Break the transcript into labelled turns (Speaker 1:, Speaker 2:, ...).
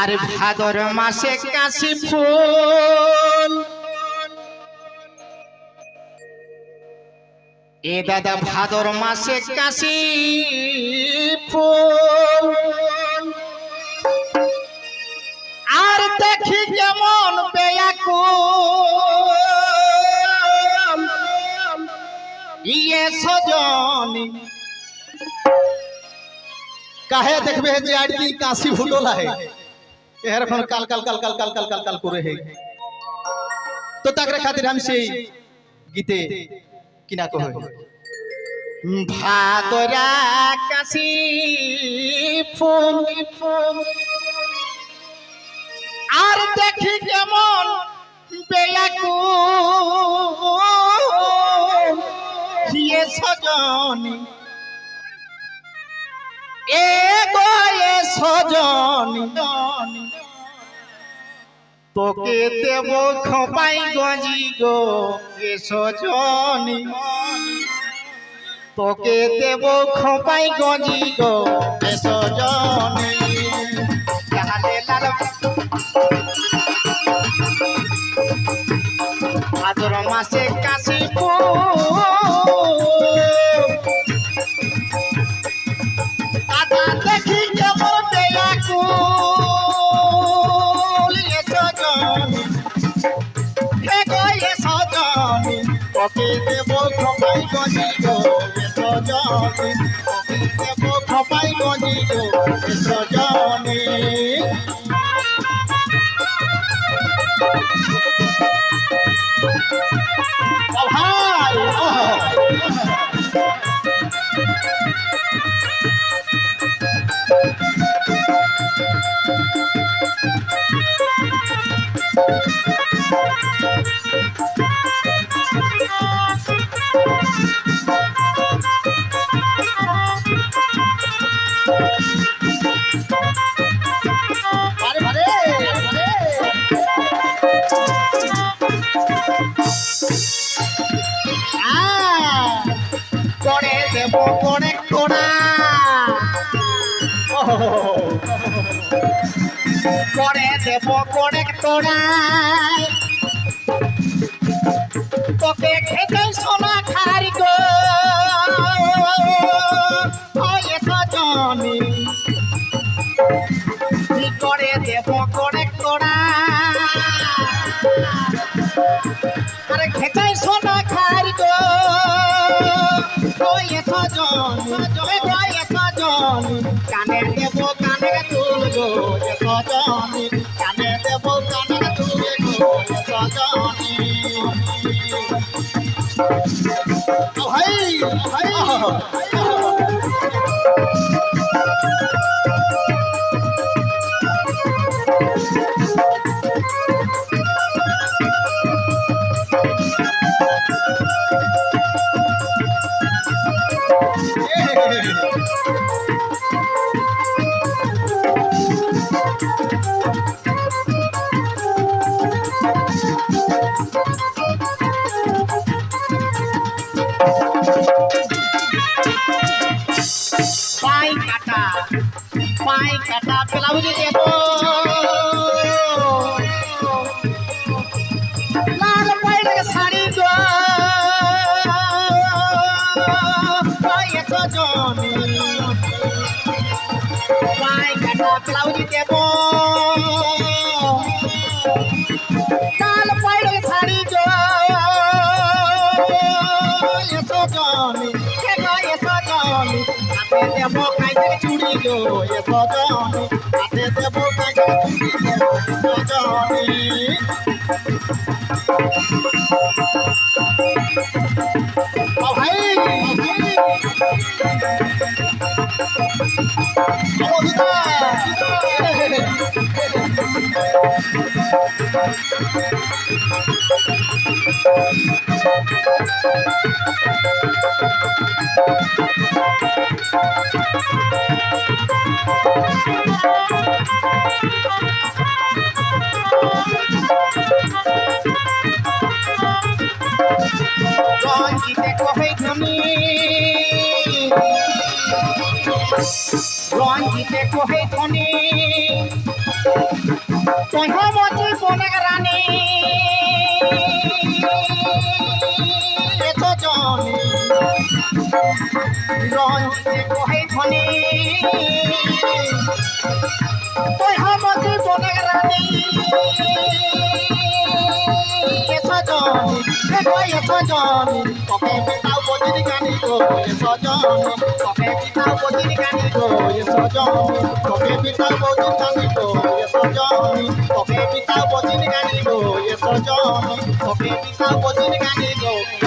Speaker 1: আর ভাদর মাসে কাশি ফুল। এ দাদা ভাদর মাসে কাশি ফুল। আর দেখি কেমন বেয়াকুল ইয়ে সজনী।
Speaker 2: কাহে দেখবে যে আড়ি কাশি ফুটল আহে এর ফল কাল কাল কাল কাল কাল কাল কাল কাল করে হে। তো তাকরে খাতির আমি সেই গীতে কিনা কহ
Speaker 1: ভাদরা কাশি ফুল আর দেখি কেমন বেয়াকু। হিয়ে সজনী। এ গয়ে সজনী। তোকে দেব খোপাই গজি গো, এসো জনি। তোকে দেব খোপাই গজি গো, এসো জনি। ভাদ্র মাসে কাশি জাতি তোকে দেব খপাই গণি গো এত জানি তোকে দেব খপাই গণি গো এত জানি Oh, hi! Oh. করে দেব করে তোরাই তোকে খেতে সোনা খাই গো। জনি। কি করে দেব করে আরে খেতে সোনা খাই গো। জনি। কানে দেব 老嘿老嘿 খুঁজে দেব লাল পাইলে শাড়ি গো ব্লাউজ দেব লাল পাইলে শাড়ি গো এসো জনি এসো জনি আমি দেব খাইতে দিল এ সজনি হাতে দেব সজনি ভাই Thank you. আমি। রঞ্জিতে কহে ধনি। কহবতী বনে রানী। এত জনি। রঞ্জিতে কহে ধনি। কহবতী বনে রানী। এত জনি। গই সজনী কবে পিতাও বজির গানি গো সজনী কবে পিতাও বজির গানি গো সজনী কবে পিতাও বজির গানি গো সজনী কবে পিতাও বজির গানি গো সজনী কবে পিতাও বজির গানি গো